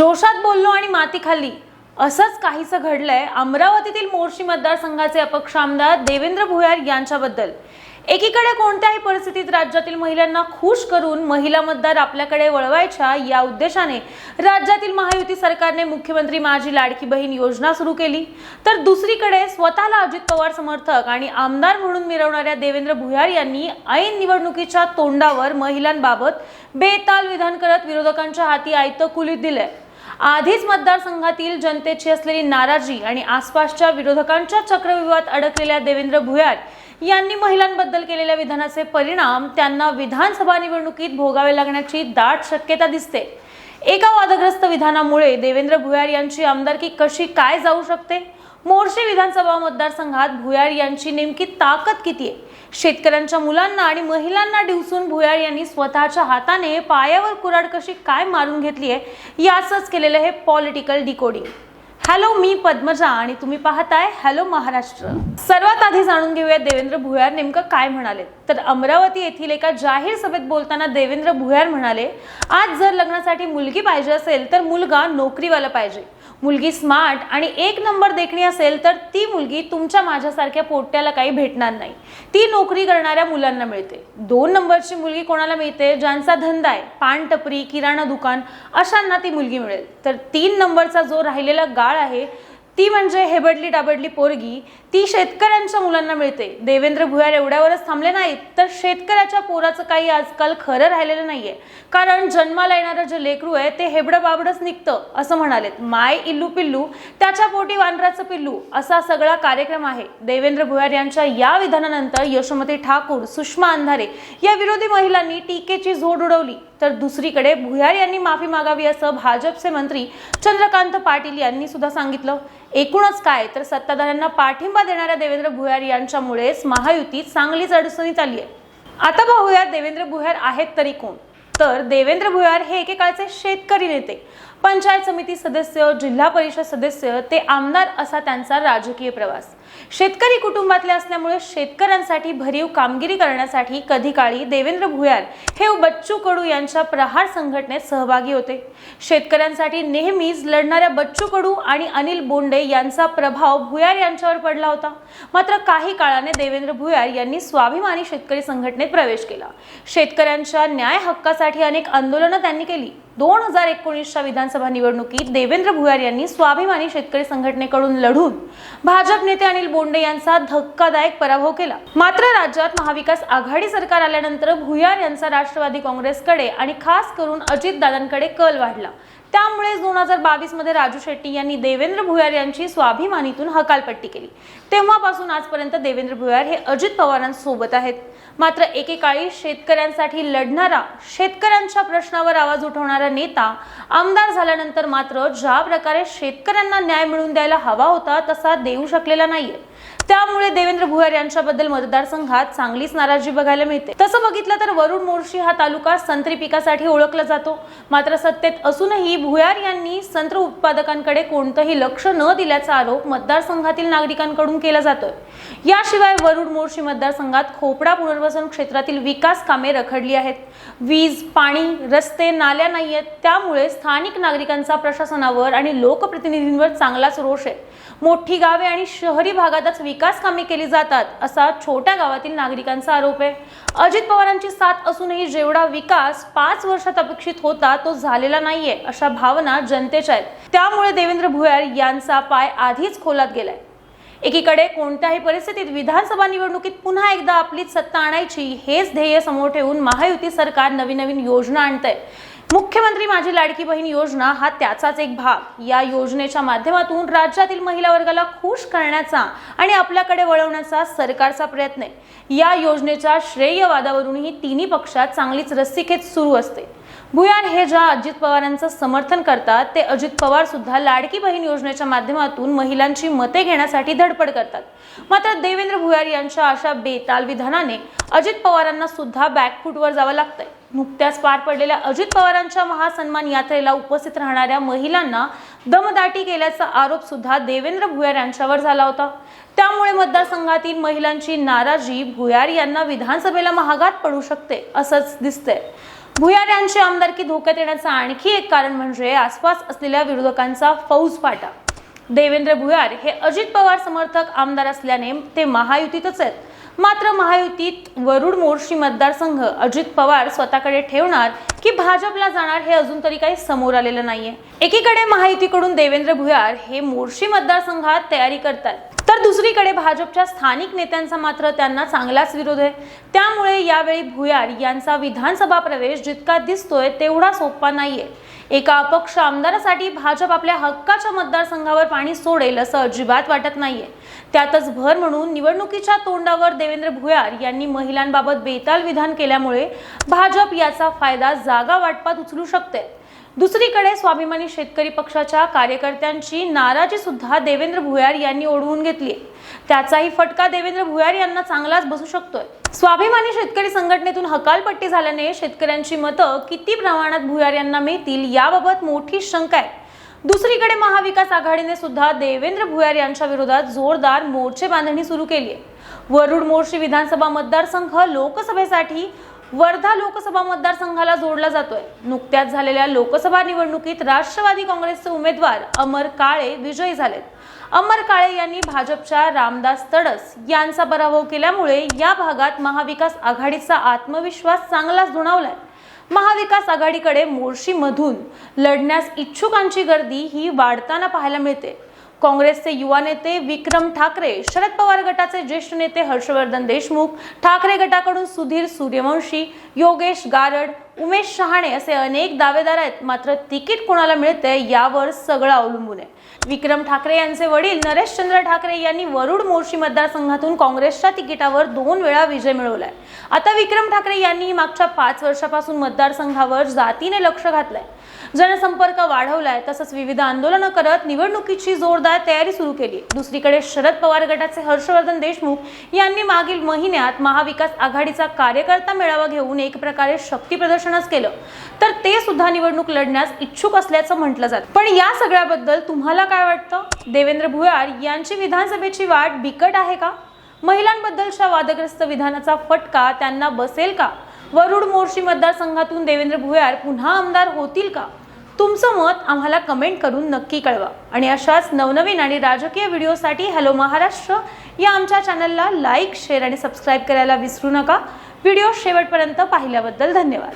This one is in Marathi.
जोशात बोललो आणि माती खाल्ली. असंच काहीसं घडलंय अमरावतीतील मोर्शी मतदारसंघाचे अपक्ष आमदार देवेंद्र भुयार यांच्याबद्दल. एकीकडे कोणत्याही परिस्थितीत राज्यातील महिलांना खुश करून महिला मतदार आपल्याकडे वळवायच्या या उद्देशाने राज्यातील महायुती सरकारने मुख्यमंत्री माझी लाडकी बहीण योजना सुरू केली. तर दुसरीकडे स्वतःला अजित पवार समर्थक आणि आमदार म्हणून मिरवणाऱ्या देवेंद्र भुयार यांनी ऐन निवडणुकीच्या तोंडावर महिलांबाबत बेताल विधान करत विरोधकांच्या हाती आयतं कुलीत दिलंय. आधीच मतदारसंघातील जनतेची असलेली नाराजी आणि आसपासच्या विरोधकांच्या चक्रव्यूहात अडकलेल्या देवेंद्र भुयार यांनी महिलांबद्दल केलेल्या विधानाचे परिणाम त्यांना विधानसभा निवडणुकीत भोगावे लागण्याची दाट शक्यता दिसते. एका वादग्रस्त विधानामुळे देवेंद्र भुयार यांची आमदारकी कशी काय जाऊ शकते? मोर्शी विधानसभा मतदारसंघात भुयार यांची नेमकी ताकद किती आहे? शेतकऱ्यांच्या मुलांना आणि महिलांना डिवसून भुयार यांनी स्वतःच्या हाताने पायावर कुराड कशी काय मारून घेतली आहे? याचंच केलेलं हे पॉलिटिकल डिकोडिंग. हॅलो मी पद्मजा आणि तुम्ही पाहताय हॅलो महाराष्ट्र. सर्वात आधी जाणून घेऊया देवेंद्र भुयार नेमकं काय म्हणाले. तर अमरावती येथील एका जाहीर सभेत बोलताना देवेंद्र भुयार म्हणाले आज जर लग्नासाठी मुलगी पाहिजे असेल तर मुलगा नोकरीवाला पाहिजे. मुलगी स्मार्ट आणि एक नंबर देखणी असेल तर ती मुलगी तुमच्या माझ्यासारख्या पोट्याला काही भेटणार नाही. ती नोकरी करणाऱ्या मुलांना मिळते. दोन नंबरची मुलगी कोणाला मिळते? ज्यांचा धंदा आहे पान टपरी किराणा दुकान अशांना ती मुलगी मिळेल. तर तीन नंबरचा जो राहिलेला गाळ आहे. ती म्हणजे हेबडली डाबडली पोरगी. ती शेतकऱ्यांच्या मुलांना मिळते. देवेंद्र भुयार एवढ्यावरच थांबले नाहीत तर शेतकऱ्याच्या पोराचं काही आजकाल खरं राहिलेलं नाहीये. कारण जन्माला येणारं जे लेकरू आहे ते हेबडं बाबडच निघतं असं म्हणालेत. माय इल्लू पिल्लू त्याच्या पोटी वानराचं पिल्लू असा सगळा कार्यक्रम आहे. देवेंद्र भुयार यांच्या या विधानानंतर यशोमती ठाकूर सुषमा अंधारे या विरोधी महिलांनी टीकेची झोड उडवली. तर दुसरीकडे भुयार यांनी माफी मागावी असं भाजपचे मंत्री चंद्रकांत पाटील यांनी सुद्धा सांगितलं. एकूणच काय? तर सत्ताधाऱ्यांना पाठिंबा देणाऱ्या देवेंद्र भुयार यांच्यामुळेच महायुतीत चांगलीच अडचणीत आली आहे. आता पाहूया देवेंद्र भुयार आहेत तरी कोण? तर देवेंद्र भुयार हे एकेकाळचे शेतकरी नेते. पंचायत समिती सदस्य जिल्हा परिषद सदस्य ते आमदार असा त्यांचा राजकीय प्रवास. शेतकरी कुटुंबातले असल्यामुळे शेतकऱ्यांसाठी भरीव कामगिरी करण्यासाठी कधी काळी देवेंद्र भुयार हे बच्चू कडू यांच्या प्रहार संघटनेत सहभागी होते. शेतकऱ्यांसाठी नेहमीच लढणाऱ्या बच्चू कडू आणि अनिल बोंडे यांचा प्रभाव भुयार यांच्यावर पडला होता. मात्र काही काळाने देवेंद्र भुयार यांनी स्वाभिमानी शेतकरी संघटनेत प्रवेश केला. शेतकऱ्यांच्या न्याय हक्कासाठी अनेक आंदोलनं त्यांनी केली. दोन हजार एकोणीसच्या विधानसभा निवडणुकीत देवेंद्र भुयार यांनी स्वाभिमानी शेतकरी संघटनेकडून लढून भाजप नेते अनिल बोंडे यांचा धक्कादायक पराभव केला. मात्र राज्यात महाविकास आघाडी सरकार आल्यानंतर भुयार यांचा राष्ट्रवादी काँग्रेसकडे आणि खास करून अजितदादांकडे कल वाढला. त्यामुळे दोन हजार बावीसमध्ये राजू शेट्टी यांनी देवेंद्र भुयार यांची स्वाभिमानीतून हकालपट्टी केली. तेव्हापासून आजपर्यंत देवेंद्र भुयार हे अजित पवारांसोबत आहेत. मात्र एकेकाळी शेतकऱ्यांसाठी लढणारा शेतकऱ्यांच्या प्रश्नावर आवाज उठवणारा नेता आमदार झाल्यानंतर मात्र ज्या प्रकारे शेतकऱ्यांना न्याय मिळवून द्यायला हवा होता तसा देऊ शकलेला नाहीये. त्यामुळे देवेंद्र भुयार यांच्याबद्दल मतदारसंघात चांगलीच नाराजी बघायला मिळते. तसं बघितलं तर वरुण मोर्शी हा तालुका संत्री पिकासाठी ओळखला जातो. मात्र सत्तेत असूनही भुयार यांनी संत्र उत्पादकांकडे कोणतंही लक्ष न दिल्याचा आरोप मतदारसंघातील नागरिकांकडून केला जातोय. याशिवाय वरुड मोर्शी मतदारसंघात खोपडा पुनर्वसन क्षेत्रातील विकास कामे रखडली आहेत. वीज पाणी रस्ते नाल्या नाहीयेत. त्यामुळे स्थानिक नागरिकांचा प्रशासनावर आणि लोकप्रतिनिधींवर चांगलाच रोष आहे. मोठी गावे आणि शहरी भागातच विकास विकास कामे केली जातात असा छोट्या गावातील नागरिकांचा आरोप आहे. अजित पवारांची साथ असूनही जेवढा विकास पाच वर्षात अपेक्षित होता तो झालेला नाहीये अशा भावना जनतेच्या आहेत. त्यामुळे देवेंद्र भुयार यांचा पाय आधीच खोलात गेलाय. एकीकडे कोणत्याही परिस्थितीत विधानसभा निवडणुकीत पुन्हा एकदा आपलीच सत्ता आणायची हेच ध्येय समोर ठेवून महायुती सरकार नवीन नवीन योजना आणतंय. मुख्यमंत्री माझी लाडकी बहीण योजना हा त्याचाच एक भाग. या योजनेच्या माध्यमातून राज्यातील महिला वर्गाला खुश करण्याचा आणि आपल्याकडे वळवण्याचा सरकारचा प्रयत्न आहे. या योजनेच्या श्रेयवादावरूनही तिन्ही पक्षात चांगलीच रस्सीखेच सुरू असते. भुयार हे ज्या अजित पवारांचं समर्थन करतात ते अजित पवार सुद्धा लाडकी बहीण योजनेच्या माध्यमातून महिलांची मते घेण्यासाठी धडपड करतात. मात्र देवेंद्र भुयार यांच्या अशा बेताल विधानाने अजित पवारांना सुद्धा बॅकफूटवर जावं लागतंय. नुकत्याच पार पडलेल्या अजित पवारांच्या महासन्मान यात्रेला उपस्थित राहणाऱ्या महिलांना दमदाटी केल्याचा आरोप सुद्धा देवेंद्र भुयार यांच्यावर झाला होता. त्यामुळे मतदारसंघातील महिलांची नाराजी भुयार यांना विधानसभेला महागात पडू शकते असंच दिसतंय. भुयार यांची आमदारकी धोक्यात येण्याचं आणखी एक कारण म्हणजे आसपास असलेल्या विरोधकांचा फौजफाटा देवेंद्र भुयार हे अजित पवार समर्थक आमदार असल्याने ते महायुतीतच आहेत. मात्र महायुतीत वरुड मोर्शी मतदारसंघ अजित पवार स्वतःकडे ठेवणार की भाजपला जाणार हे अजून तरी काही समोर आलेलं नाहीये. एकीकडे महायुतीकडून देवेंद्र भुयार हे मोर्शी मतदारसंघात तयारी करतात तर दुसरीकडे भाजपच्या स्थानिक नेत्यांचा मात्र त्यांना चांगलाच विरोध आहे. त्यामुळे यावेळी भुयार यांचा विधानसभा प्रवेश जितका दिसतोय तेवढा सोपा नाहीये. एका अपक्ष आमदारासाठी भाजप आपल्या हक्काच्या मतदारसंघावर पाणी सोडेल असं अजिबात वाटत नाहीये. त्यातच भर म्हणून निवडणुकीच्या तोंडावर देवेंद्र भुयार यांनी महिलांबाबत बेताल विधान केल्यामुळे भाजप याचा फायदा जागा वाटपात उचलू शकते. दुसरीकडे स्वाभिमानी शेतकरी पक्षाच्या कार्यकर्त्यांची नाराजी सुद्धा देवेंद्र भुयार यांनी ओढवून घेतली त्याचाही फटका देवेंद्र भुयार यांना चांगलाच बसू शकतोय. स्वाभिमानी शेतकरी संघटनेतून हकालपट्टी झाल्याने शेतकऱ्यांची मतं किती प्रमाणात भुयार यांना मिळतील याबाबत मोठी शंका आहे. दुसरीकडे महाविकास आघाडीने सुद्धा देवेंद्र भुयार यांच्या विरोधात जोरदार मोर्चे बांधणी सुरू केली आहे वरुड मोर्शी विधानसभा मतदारसंघ लोकसभेसाठी वर्धा लोकसभा मतदारसंघाला जोडला जातोय. नुकत्याच झालेल्या लोकसभा निवडणुकीत राष्ट्रवादी काँग्रेसचे उमेदवार अमर काळे विजयी झालेत. अमर काळे यांनी भाजपच्या रामदास तडस यांचा पराभव केल्यामुळे या भागात महाविकास आघाडीचा आत्मविश्वास चांगलाच दुणावलाय. महाविकास आघाडीकडे मोर्शीमधून लढण्यास इच्छुकांची गर्दी ही वाढताना पाहायला मिळते. काँग्रेसचे युवा नेते विक्रम ठाकरे शरद पवार गटाचे ज्येष्ठ नेते हर्षवर्धन देशमुख ठाकरे गटाकडून सुधीर सूर्यवंशी योगेश गारड उमेश शहाणे असे अनेक दावेदार आहेत. मात्र तिकीट कोणाला मिळते यावर सगळं अवलंबून आहे. विक्रम ठाकरे यांचे वडील नरेशचंद्र ठाकरे यांनी वरुड मोर्शी मतदारसंघातून काँग्रेसच्या तिकिटावर दोन वेळा विजय मिळवलाय. आता विक्रम ठाकरे यांनी मागच्या पाच वर्षापासून मतदारसंघावर जातीने लक्ष घातलंय. जनसंपर्क वाढवलाय तसंच विविध आंदोलनं करत निवडणुकीची जोरदार तयारी सुरू केली. दुसरीकडे शरद पवार गटाचे हर्षवर्धन देशमुख यांनी मागील महिन्यात महाविकास आघाडीचा कार्यकर्ता मेळावा घेऊन एक प्रकारे शक्ती प्रदर्शनच केलं. तर ते सुद्धा निवडणूक लढण्यास इच्छुक असल्याचं म्हटलं जातं. पण या सगळ्याबद्दल तुम्हाला काय वाटतं? देवेंद्र भुयार यांची विधानसभेची वाट बिकट आहे का? महिलांबद्दलच्या वादग्रस्त विधानाचा फटका त्यांना बसेल का? वरुड मोर्शी मतदारसंघातून देवेंद्र भुयार पुन्हा आमदार होतील का? तुमचं मत आम्हाला कमेंट करून नक्की कळवा. आणि अशाच नवनवीन आणि राजकीय व्हिडिओसाठी हॅलो महाराष्ट्र या आमच्या चॅनलला लाईक शेअर आणि सबस्क्राईब करायला विसरू नका. व्हिडिओ शेवटपर्यंत पाहिल्याबद्दल धन्यवाद.